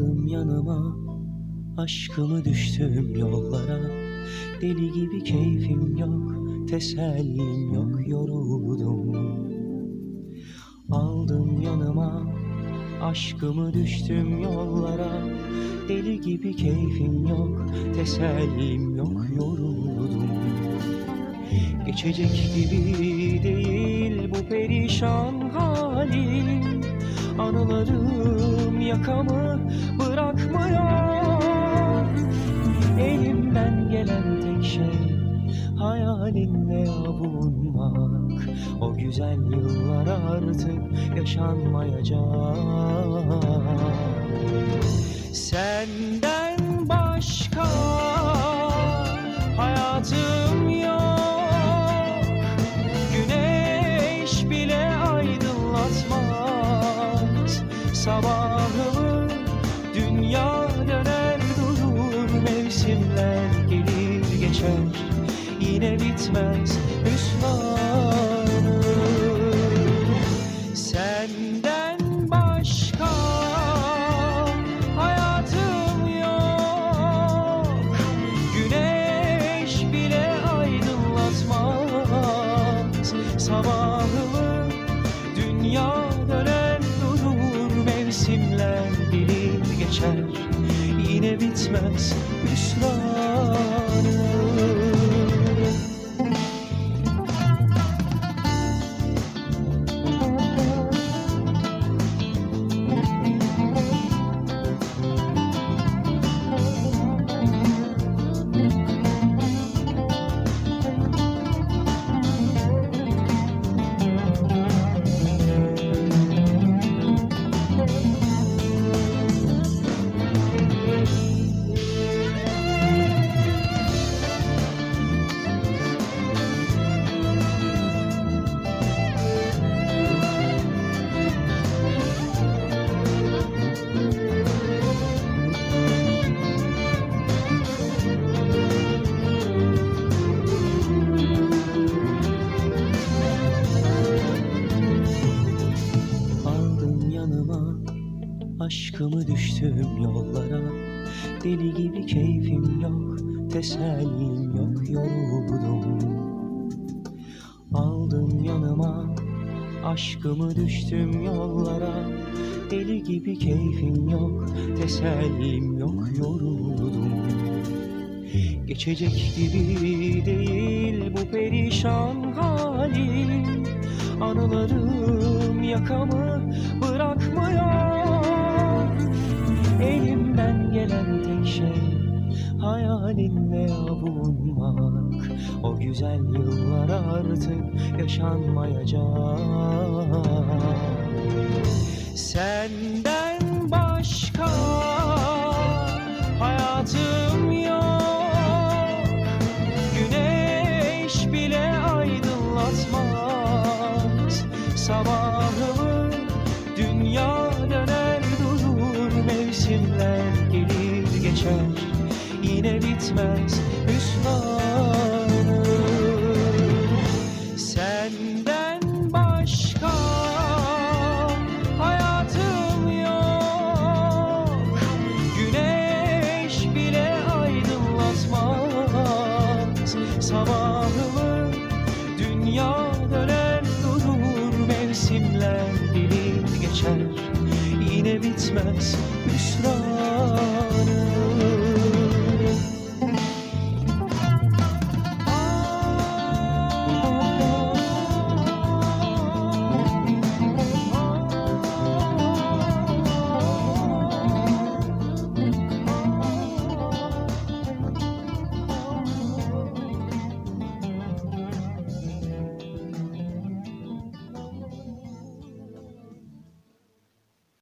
Aldım yanıma aşkımı düştüm yollara. Deli gibi keyfim yok tesellim yok yoruldum. Aldım yanıma aşkımı düştüm yollara. Deli gibi keyfim yok tesellim yok yoruldum. Geçecek gibi değil bu perişan halim. Anılarım yakamı bırakmıyor Elimden gelen tek şey hayalinle avunmak O güzel yıllar artık yaşanmayacak. Senden başka hayatım Sabahımı dünya döner durur Mevsimler gelir geçer. Yine bitmez hüsranım. Senden başka hayatım yok. Güneş bile aydınlatmaz Sabahımı geçer. Yine bitmez hüsranım aşkımı düştüm yollara. Deli gibi keyfim yok tesellim yok yoruldum. Aldım yanıma aşkımı düştüm yollara. Deli gibi keyfim yok tesellim yok yoruldum. Geçecek gibi değil bu perişan halim. Anılarım yakamı güzel yıllar artık yaşanmayacak. Senden başka hayatım yok. Güneş bile aydınlatmaz. Sabahımı dünya döner durur. Mevsimler gelir geçer. Yine bitmez hüsran bitmez Büşra